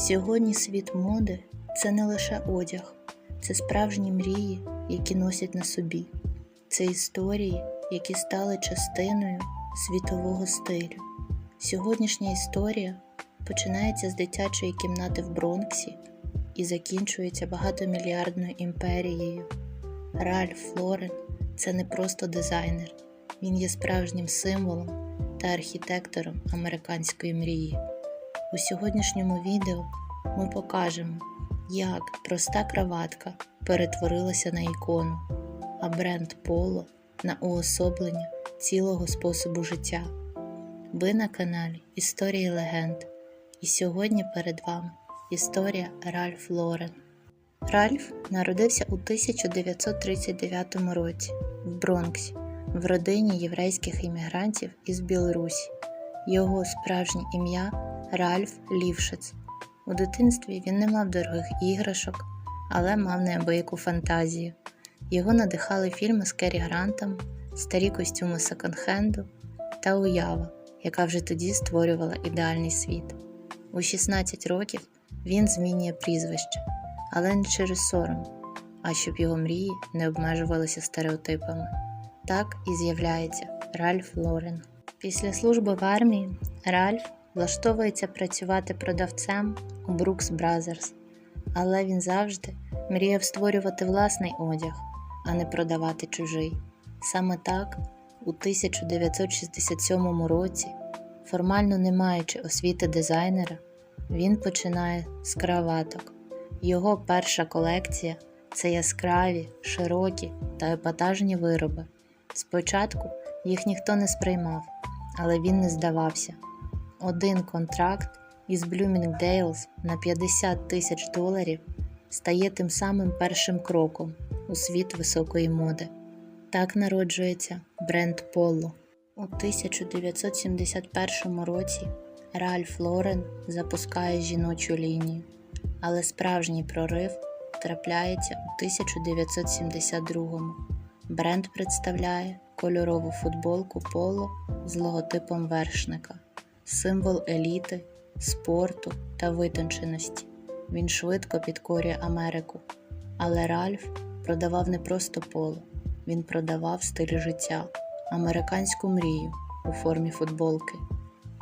Сьогодні світ моди це не лише одяг, це справжні мрії, які носять на собі. Це історії, які стали частиною світового стилю. Сьогоднішня історія починається з дитячої кімнати в Бронксі і закінчується багатомільярдною імперією. Ральф Лорен це не просто дизайнер, він є справжнім символом та архітектором американської мрії. У сьогоднішньому відео ми покажемо, як проста краватка перетворилася на ікону, а бренд Поло на уособлення цілого способу життя. Ви на каналі Історії легенд, і сьогодні перед вами історія Ральф Лорен. Ральф народився у 1939 році в Бронксі в родині єврейських іммігрантів із Білорусі. Його справжнє ім'я Ральф Лівшиц. У дитинстві він не мав дорогих іграшок, але мав неабияку фантазію. Його надихали фільми з Керрі Грантом, старі костюми секонд-хенду та уява, яка вже тоді створювала ідеальний світ. У 16 років він змінює прізвище, але не через сором, а щоб його мрії не обмежувалися стереотипами. Так і з'являється Ральф Лорен. Після служби в армії Ральф влаштовується працювати продавцем у Brooks Brothers, але він завжди мріяв створювати власний одяг, а не продавати чужий. Саме так, у 1967 році, формально не маючи освіти дизайнера, він починає з краваток. Його перша колекція це яскраві, широкі та епатажні вироби. Спочатку їх ніхто не сприймав, але він не здавався. Один контракт із Bloomingdale's на 50 тисяч доларів стає тим самим першим кроком у світ високої моди. Так народжується бренд Polo. У 1971 році Ральф Лорен запускає жіночу лінію, але справжній прорив трапляється у 1972 Бренд представляє кольорову футболку Поло з логотипом вершника, символ еліти, спорту та витонченості. Він швидко підкорює Америку. Але Ральф продавав не просто поло, він продавав стиль життя, американську мрію у формі футболки.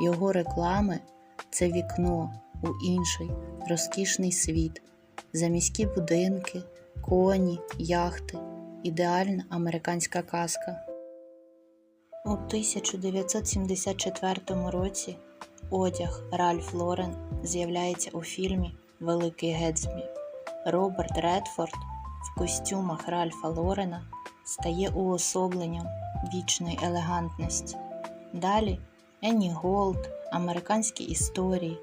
Його реклами це вікно у інший розкішний світ, заміські будинки, коні, яхти, ідеальна американська казка. У 1974 році одяг Ральф Лорен з'являється у фільмі Великий Гетсбі. Роберт Редфорд в костюмах Ральфа Лорена стає уособленням вічної елегантності. Далі Енні Голд, американські історії,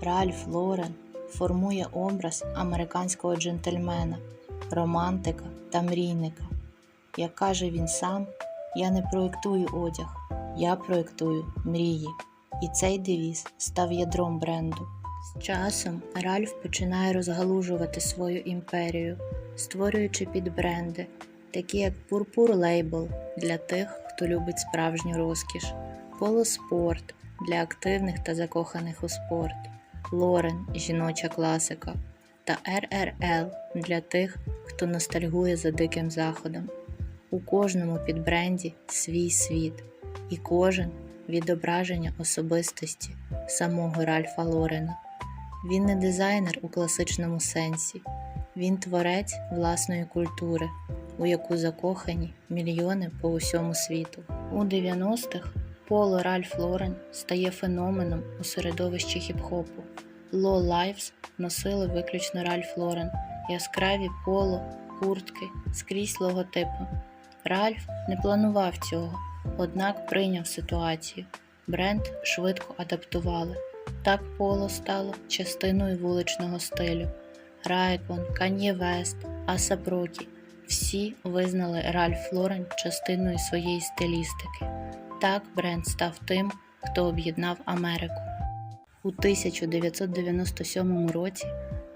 Ральф Лорен формує образ американського джентльмена, романтика та мрійника. Як каже він сам, я не проєктую одяг, я проєктую мрії. І цей девіз став ядром бренду. З часом Ральф починає розгалужувати свою імперію, створюючи підбренди, такі як Purpur Label для тих, хто любить справжню розкіш, Sport для активних та закоханих у спорт, Лорен жіноча класика та RRL для тих, хто ностальгує за диким заходом. У кожному підбренді свій світ, і кожен відображення особистості самого Ральфа Лорена. Він не дизайнер у класичному сенсі, він творець власної культури, у яку закохані мільйони по усьому світу. У 90-х Поло Ральф Лорен стає феноменом у середовищі хіп-хопу. Low Lives носили виключно Ральф Лорен, яскраві поло, куртки, скрізь логотипи. Ральф не планував цього, однак прийняв ситуацію. Бренд швидко адаптували. Так поло стало частиною вуличного стилю. Райкон, Кан'є Вест, Асап Рокі – всі визнали Ральф Лорен частиною своєї стилістики. Так бренд став тим, хто об'єднав Америку. У 1997 році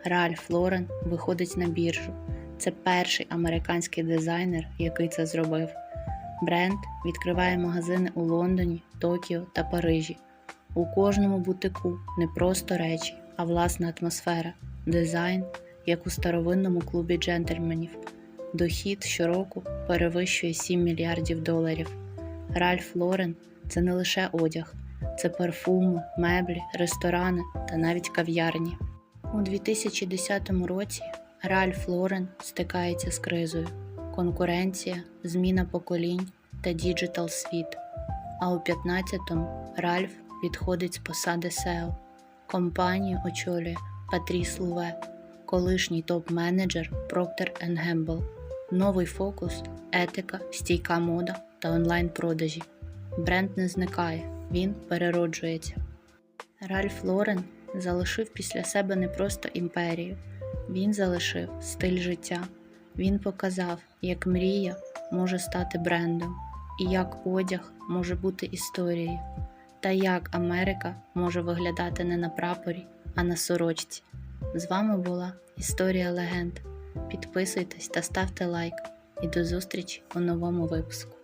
Ральф Лорен виходить на біржу. Це перший американський дизайнер, який це зробив. Бренд відкриває магазини у Лондоні, Токіо та Парижі. У кожному бутику не просто речі, а власна атмосфера, дизайн, як у старовинному клубі джентльменів. Дохід щороку перевищує 7 мільярдів доларів. Ральф Лорен це не лише одяг, це парфуми, меблі, ресторани та навіть кав'ярні. У 2010 році Ральф Лорен стикається з кризою: конкуренція, зміна поколінь та діджитал світ. А у 15-му Ральф відходить з посади SEO. Компанію очолює Патріс Луве, колишній топ-менеджер Procter Gamble. Новий фокус етика, стійка мода та онлайн-продажі. Бренд не зникає, він перероджується. Ральф Лорен залишив після себе не просто імперію, він залишив стиль життя. Він показав, як мрія може стати брендом, і як одяг може бути історією, та як Америка може виглядати не на прапорі, а на сорочці. З вами була Історія легенд. Підписуйтесь та ставте лайк. І до зустрічі у новому випуску.